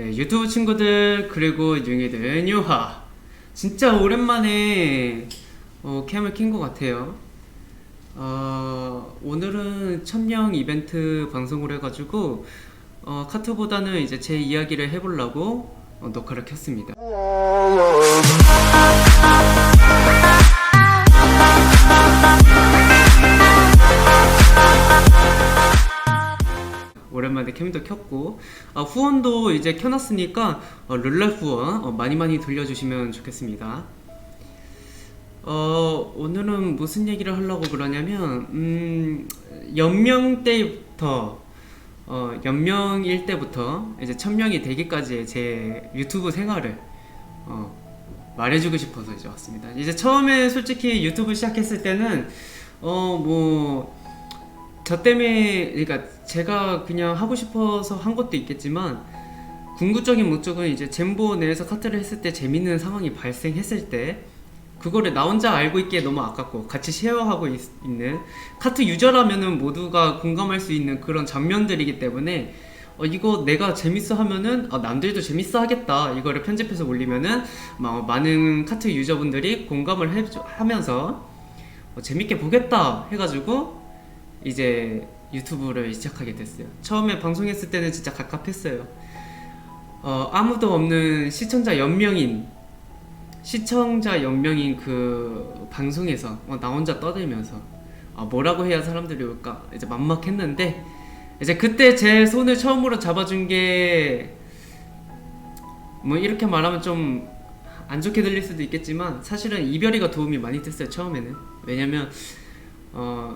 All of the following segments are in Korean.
네, 유튜브 친구들 그리고 융이들 뉴하 진짜 오랜만에 어, 캠을 킨 것 같아요. 어, 오늘은 천명 이벤트 방송을 해가지고 어, 카트보다는 이제 제 이야기를 해보려고 어, 녹화를 켰습니다. 오랜만에 캠도 켰고 아, 후원도 이제 켜놨으니까 어, 룰렛 후원 어, 많이 많이 돌려주시면 좋겠습니다. 어, 오늘은 무슨 얘기를 하려고 그러냐면 음, 연명 때부터 어, 연명일 때부터 이제 천명이 되기까지의 제 유튜브 생활을 어, 말해주고 싶어서 이제 왔습니다. 이제 처음에 솔직히 유튜브 시작했을 때는 어 뭐 저 때문에 그러니까 제가 그냥 하고 싶어서 한 것도 있겠지만 궁극적인 목적은 이제 젠보 내에서 카트를 했을 때 재밌는 상황이 발생했을 때 그거를 나 혼자 알고 있기에 너무 아깝고 같이 쉐어하고 있, 는 카트 유저라면은 모두가 공감할 수 있는 그런 장면들이기 때문에 어, 이거 내가 재밌어 하면은 어, 남들도 재밌어 하겠다 이거를 편집해서 올리면은 막 많은 카트 유저분들이 공감을 해, 하면서 어, 재밌게 보겠다 해가지고 이제 유튜브를 시작하게 됐어요. 처음에 방송했을 때는 진짜 갑갑했어요. 어, 아무도 없는 시청자 연명인 시청자 연명인 그 방송에서 어, 나 혼자 떠들면서 아, 뭐라고 해야 사람들이 올까 이제 막막했는데 이제 그때 제 손을 처음으로 잡아준 게 뭐 이렇게 말하면 좀 안 좋게 들릴 수도 있겠지만 사실은 이별이가 도움이 많이 됐어요 처음에는 왜냐면 어,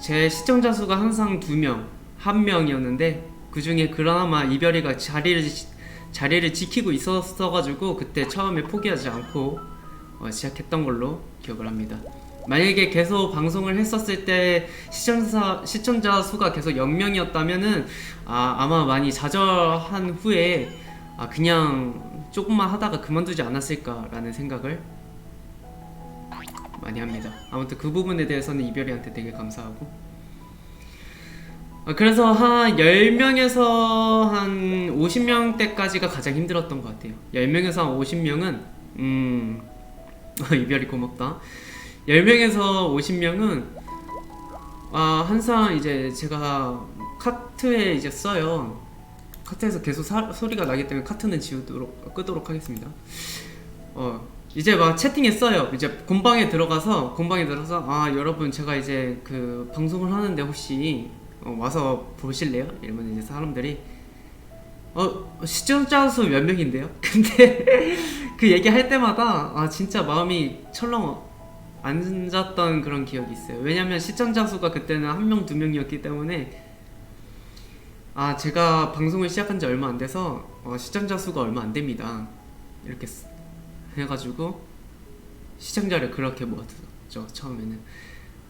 제 시청자 수가 항상 두 명, 한 명이었는데 그 중에 그나마 이별이가 자리를 지- 자리를 지키고 있었어가지고 그때 처음에 포기하지 않고 어, 시작했던 걸로 기억을 합니다. 만약에 계속 방송을 했었을 때 시청자 시청자 수가 계속 0명이었다면은 아, 아마 많이 좌절한 후에 아, 그냥 조금만 하다가 그만두지 않았을까라는 생각을 많이 합니다. 아무튼 그 부분에 대해서는 이별이한테 되게 감사하고. 아, 그래서 한 10명에서 한 50명대까지가 가장 힘들었던 것 같아요. 10명에서 한 50명은, 음, 이별이 고맙다. 10명에서 50명은, 아, 항상 이제 제가 카트에 이제 써요. 카트에서 계속 사- 소리가 나기 때문에 카트는 지우도록, 끄도록 하겠습니다. 어, 이제 막 채팅에 써요. 이제 공방에 들어가서 공방에 들어서 아 여러분 제가 이제 그 방송을 하는데 혹시 어, 와서 보실래요? 이러면 이제 사람들이 어 시청자 수 몇 명인데요? 근데 그 얘기 할 때마다 아 진짜 마음이 철렁 앉았던 그런 기억이 있어요. 왜냐면 시청자 수가 그때는 한 명 두 명이었기 때문에 아 제가 방송을 시작한 지 얼마 안 돼서 어, 시청자 수가 얼마 안 됩니다. 이렇게 쓰- 해가지고 시청자를 그렇게 모았죠 처음에는.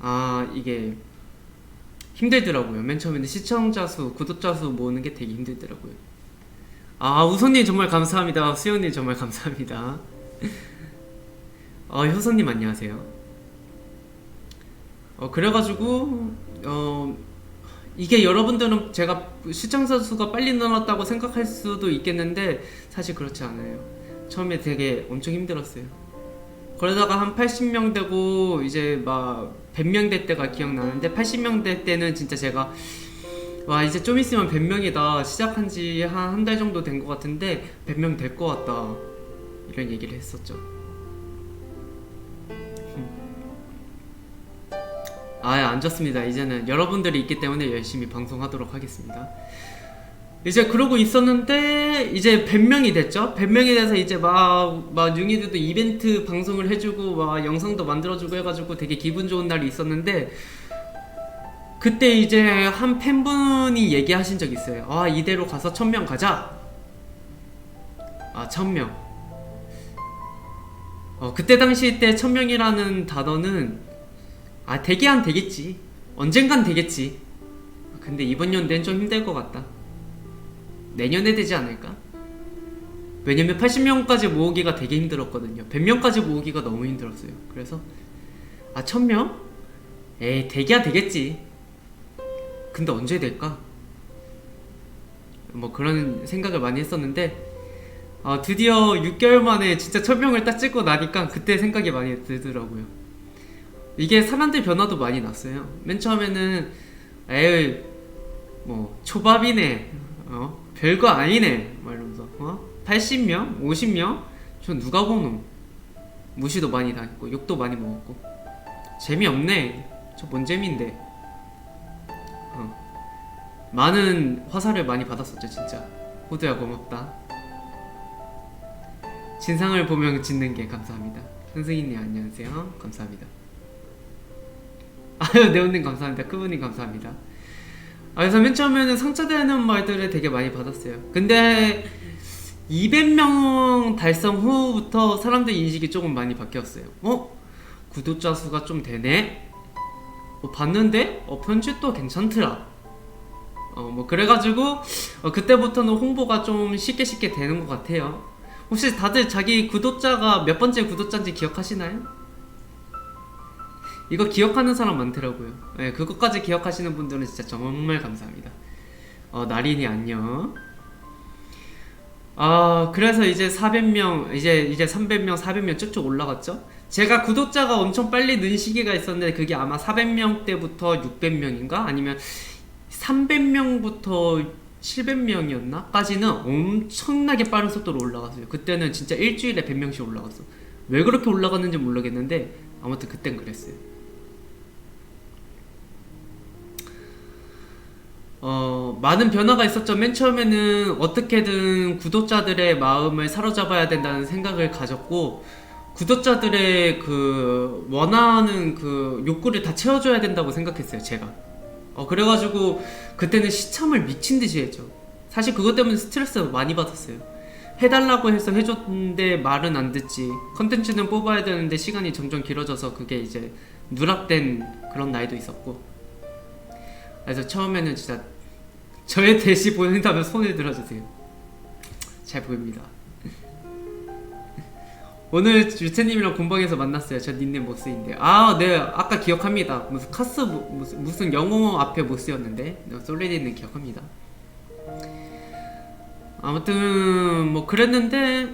아 이게 힘들더라고요. 맨 처음에는 시청자 수 구독자 수 모으는 게 되게 힘들더라고요. 아 우선님 정말 감사합니다. 수영님 정말 감사합니다. 어 효선님 안녕하세요. 어 그래가지고 어 이게 여러분들은 제가 시청자 수가 빨리 늘었다고 생각할 수도 있겠는데 사실 그렇지 않아요 처음에 되게 엄청 힘들었어요. 그러다가 한 80명 되고 이제 막 100명 될 때가 기억나는데 80명 될 때는 진짜 제가 와 이제 좀 있으면 100명이다 시작한 지 한 한 달 정도 된 것 같은데 100명 될 것 같다 이런 얘기를 했었죠. 아안 좋습니다. 이제는 여러분들이 있기 때문에 열심히 방송하도록 하겠습니다. 이제 그러고 있었는데 이제 100명이 됐죠. 100명이 돼서 이제 막막 융이들도 이벤트 방송을 해주고 막 영상도 만들어주고 해가지고 되게 기분 좋은 날이 있었는데 그때 이제 한 팬분이 얘기하신 적 있어요. 아 이대로 가서 1000명 가자. 아 1000명. 어 그때 당시 때 1000명이라는 단어는 아 되게 한 되겠지. 언젠간 되겠지. 근데 이번 연대는 좀 힘들 것 같다. 내년에 되지 않을까? 왜냐면 80명까지 모으기가 되게 힘들었거든요. 100명까지 모으기가 너무 힘들었어요. 그래서 아 1000명? 에이 되기야 되겠지. 근데 언제 될까? 뭐 그런 생각을 많이 했었는데 어, 드디어 6개월 만에 진짜 천명을 딱 찍고 나니까 그때 생각이 많이 들더라고요. 이게 사람들 변화도 많이 났어요. 맨 처음에는 에이 뭐 초밥이네, 어 별거 아니네, 막 이러면서 어 80명, 50명, 저 누가 보노? 무시도 많이 당했고 욕도 많이 먹었고 재미없네. 저 뭔 재미인데? 어. 많은 화살을 많이 받았었죠 진짜. 호두야 고맙다. 진상을 보면 짓는 게 감사합니다. 선생님 안녕하세요. 감사합니다. 아유 네온님 감사합니다. 크브님 감사합니다. 아, 그래서 맨 처음에는 상처되는 말들을 되게 많이 받았어요. 근데 200명 달성 후부터 사람들 인식이 조금 많이 바뀌었어요. 어? 구독자 수가 좀 되네? 어, 봤는데? 어, 편집도 괜찮더라. 어, 뭐, 그래가지고, 어, 그때부터는 홍보가 좀 쉽게 쉽게 되는 것 같아요. 혹시 다들 자기 구독자가 몇 번째 구독자인지 기억하시나요? 이거 기억하는 사람 많더라고요. 네, 그것까지 기억하시는 분들은 진짜 정말 감사합니다. 어, 나린이 안녕. 아, 그래서 이제 400명, 이제 이제 300명, 400명 쭉쭉 올라갔죠. 제가 구독자가 엄청 빨리 는 시기가 있었는데 그게 아마 400명 때부터 600명인가 아니면 300명부터 700명이었나? 까지는 엄청나게 빠른 속도로 올라갔어요. 그때는 진짜 일주일에 100명씩 올라갔어. 왜 그렇게 올라갔는지 모르겠는데 아무튼 그땐 그랬어요. 어, 많은 변화가 있었죠. 맨 처음에는 어떻게든 구독자들의 마음을 사로잡아야 된다는 생각을 가졌고, 구독자들의 그 원하는 그 욕구를 다 채워줘야 된다고 생각했어요, 제가. 어, 그래가지고 그때는 시참을 미친 듯이 했죠. 사실 그것 때문에 스트레스 많이 받았어요. 해달라고 해서 해줬는데 말은 안 듣지. 컨텐츠는 뽑아야 되는데 시간이 점점 길어져서 그게 이제 누락된 그런 날도 있었고. 그래서 처음에는 진짜 저의 대시 보낸다면 손을 들어주세요. 잘 보입니다. 오늘 유채님이랑 공방에서 만났어요. 저 닉네임 모스인데. 아, 네. 아까 기억합니다. 무슨 카스, 무- 무슨, 무슨 영어 앞에 모스였는데. 네, 솔레디는 기억합니다. 아무튼, 뭐, 그랬는데.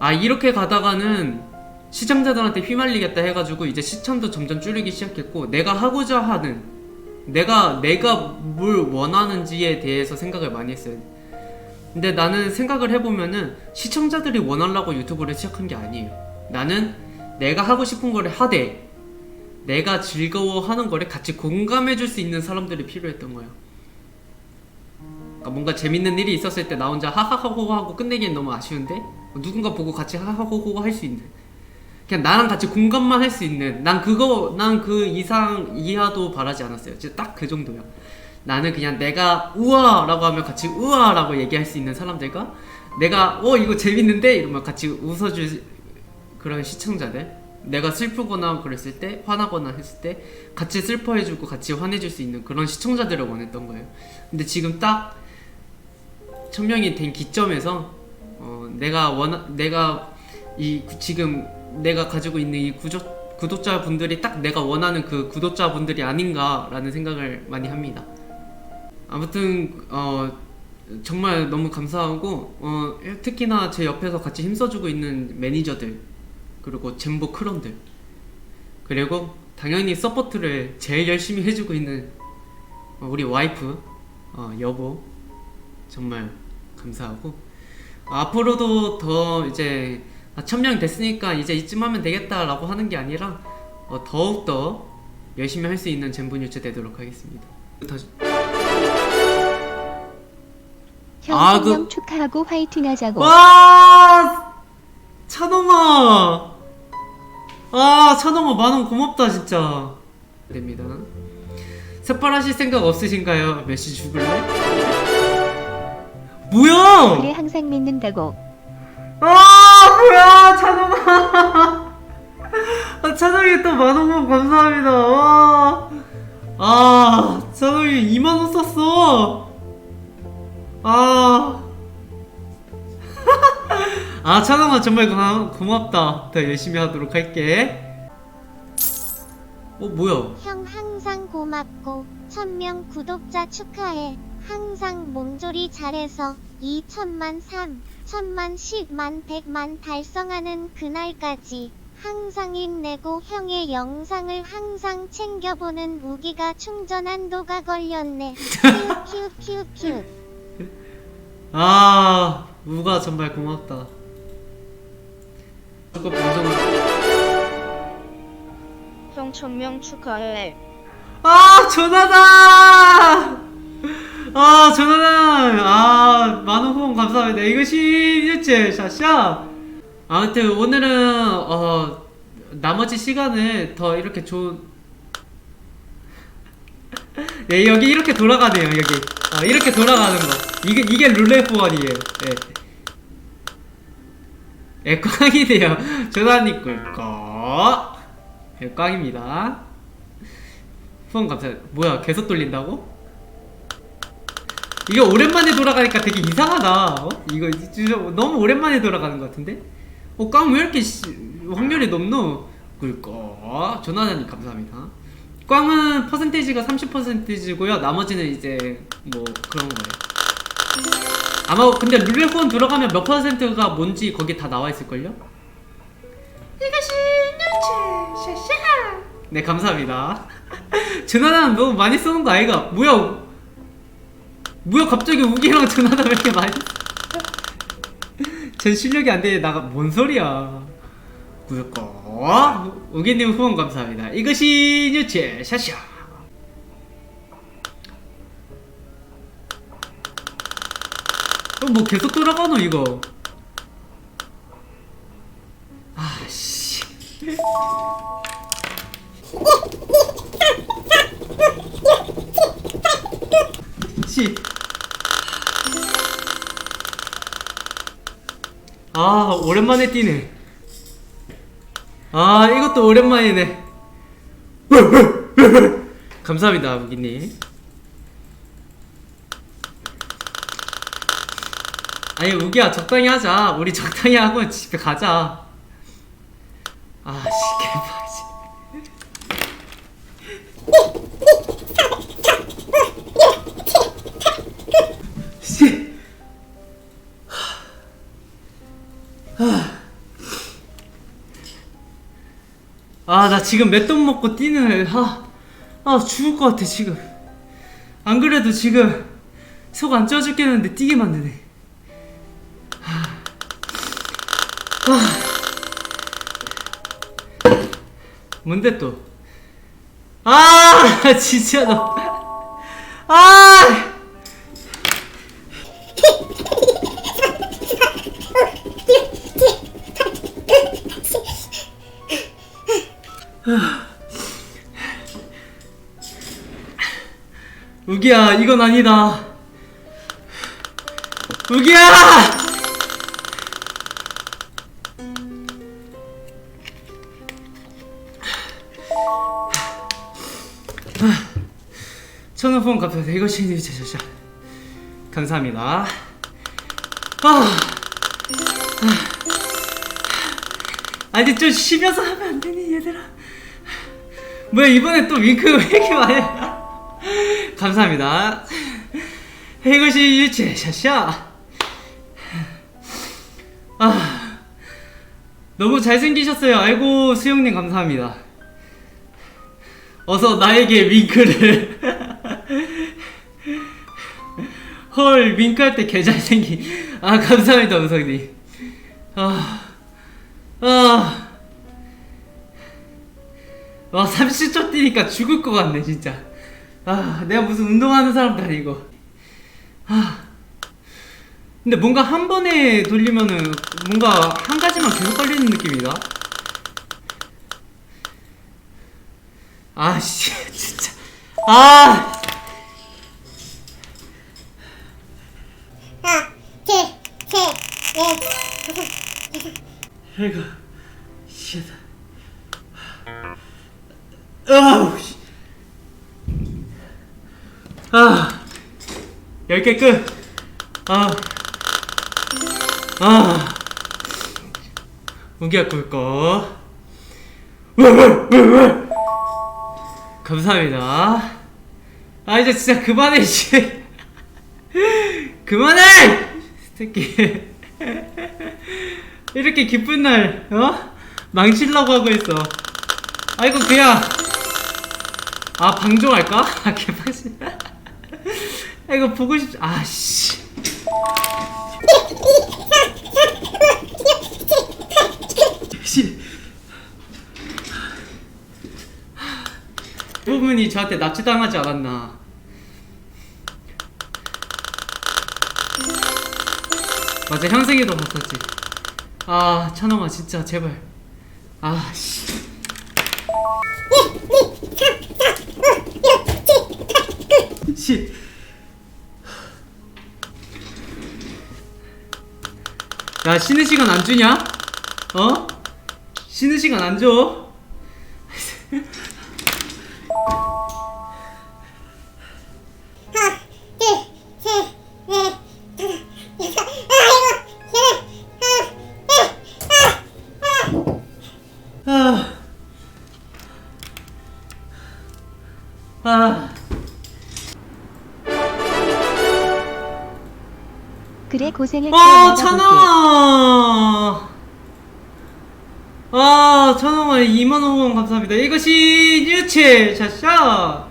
아, 이렇게 가다가는 시청자들한테 휘말리겠다 해가지고 이제 시청도 점점 줄이기 시작했고, 내가 하고자 하는, 내가, 내가 뭘 원하는지에 대해서 생각을 많이 했어요. 근데 나는 생각을 해보면은 시청자들이 원하려고 유튜브를 시작한 게 아니에요. 나는 내가 하고 싶은 거를 하되 내가 즐거워하는 거를 같이 공감해줄 수 있는 사람들이 필요했던 거예요. 그러니까 뭔가 재밌는 일이 있었을 때 나 혼자 하하호호 하고 끝내기엔 너무 아쉬운데 누군가 보고 같이 하하호호 할수 있는 그냥 나랑 같이 공감만 할 수 있는 난 그거 난 그 이상 이하도 바라지 않았어요. 진짜 딱 그 정도야. 나는 그냥 내가 우와 라고 하면 같이 우와 라고 얘기할 수 있는 사람들과 내가 어 이거 재밌는데 이러면 같이 웃어줄 그런 시청자들 내가 슬프거나 그랬을 때 화나거나 했을 때 같이 슬퍼해주고 같이 화내줄 수 있는 그런 시청자들을 원했던 거예요. 근데 지금 딱 천명이 된 기점에서 어, 내가 원 내가 이 구- 지금 내가 가지고 있는 이 구조, 구독자분들이 딱 내가 원하는 그 구독자분들이 아닌가라는 생각을 많이 합니다. 아무튼 어 정말 너무 감사하고 어 특히나 제 옆에서 같이 힘써주고 있는 매니저들 그리고 젠보 크런들 그리고 당연히 서포트를 제일 열심히 해주고 있는 어, 우리 와이프 어, 여보 정말 감사하고 어, 앞으로도 더 이제 아, 천명 됐으니까 이제 이쯤 하면 되겠다라고 하는 게 아니라 어, 더욱더 열심히 할 수 있는 젠분 유체 되도록 하겠습니다. 다시 형 아, 성령 축하하고 화이팅 하자고. 와 찬홍아 아 찬홍아 만원 고맙다 진짜 됩니다 삭발하실 생각 없으신가요? 메시 죽을래? 뭐야 그래 항상 믿는다고. 아 뭐야 찬홍아 아, 찬홍이 또 만원 감사합니다 와. 아 찬홍이 2만원 썼어 아 아, 찬홍아 정말 고- 고맙다. 더 열심히 하도록 할게. 어, 뭐야? 형 항상 고맙고 1000명 구독자 축하해. 항상 몸조리 잘해서 2천만 3, 1000만 10만 100만 달성하는 그날까지 항상 힘내고 형의 영상을 항상 챙겨보는 우기가 충전 한도가 걸렸네. 큐큐큐큐. 아 우가 정말 고맙다 그거 방송을 형 천명 축하해. 아 전화다 아 전화다 감사합니다 이것이 일제 샤샤 아무튼 오늘은 어 나머지 시간을 더 이렇게 좋은 예 여기 이렇게 돌아가네요 여기 아 이렇게 돌아가는 거 이게 이게 룰렛 후원이에요 예. 예, 꽝이네요. 전화님 꿀꺽. 예, 꽝입니다. 후원 감사합니다. 뭐야, 계속 돌린다고? 이게 오랜만에 돌아가니까 되게 이상하다. 어? 이거 진짜 너무 오랜만에 돌아가는 것 같은데? 어, 꽝왜 이렇게 씨, 확률이 높노? 꿀꺽. 전화님 감사합니다. 꽝은 퍼센테이지가 30%고요. 나머지는 이제 뭐 그런 거예요. 아마 근데 룰렛 후원 들어가면 몇 퍼센트가 뭔지 거기 다 나와 있을걸요? 이것이 뉴체 샤샤 네 감사합니다 전화단 너무 많이 쓰는 거 아이가 뭐야 뭐야 갑자기 우기랑 전화단 왜 이렇게 많이 전 실력이 안 돼. 나가 뭔 소리야. 구독과 우기님 후원 감사합니다. 이것이 뉴체 샤샤. 어, 뭐 계속 돌아가노 이거. 아씨. 씨. 아 오랜만에 뛰네. 아 이것도 오랜만이네. 감사합니다 무기님. 아니 우기야 적당히 하자. 우리 적당히 하고 집에 가자. 아씨 개빡치. 씨. 아, 나 지금 맷돈 먹고 뛰는, 아, 아, 죽을 것 같아, 지금. 안 그래도 지금 속 안 쪄 죽겠는데 뛰게 만드네. 아. 아. 뭔데 또? 아, 진짜 너. 아! 우기야, 이건 아니다. 우기야! 천원 후원 감사합니다. 이것이 이제 자자자. 감사합니다. 아, 아, 아니 좀 쉬면서 하면 안 되니 얘들아. 뭐야 이번에 또 윙크가 왜 이렇게 많이? 감사합니다. 이것이 유체 샤샤. 아, 너무 잘생기셨어요. 아이고 수영님 감사합니다. 어서 나에게 윙크를. 헐 윙크할 때 개 잘생긴. 아 감사합니다 우성님. 아, 아. 와 30초 뛰니까 죽을 것 같네 진짜 아 내가 무슨 운동하는 사람도 아니고 아. 근데 뭔가 한 번에 돌리면은 뭔가 한 가지만 계속 걸리는 느낌이다. 아 씨 진짜. 아. 하나, 둘, 셋, 넷, 아이고 씨다 씨. 아 10개 끝. 아. 아. 우기야 꿀꺽 감사합니다. 아 이제 진짜 그만해 이제. 그만해! 새끼. 이렇게 기쁜 날 어? 망치려고 하고 있어. 아 이거 그냥. 아 방종할까? 아 개방신 아 이거 보고 싶 아씨. 씨 부분이 저한테 납치당하지 않았나. 맞아 현생에도 봤었지. 아 찬홍아 진짜 제발. 아 씨. 씨 야, 쉬는 시간 안 주냐? 어? 쉬는 시간 안 줘? 그래 고생했어. 아, 내가 볼게. 찬홍아. 아, 찬홍아 2만 원 감사합니다. 이것이 뉴체 샷샷.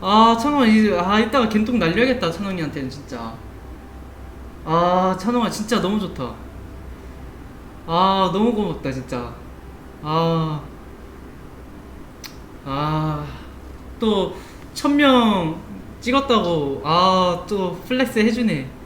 아, 찬홍아 이 아, 이따가 겐통 날려야겠다. 찬홍이한테는 진짜. 아, 찬홍아 진짜 너무 좋다. 아, 너무 고맙다 진짜. 아. 아. 또 천명 찍었다고 아, 또 플렉스 해 주네.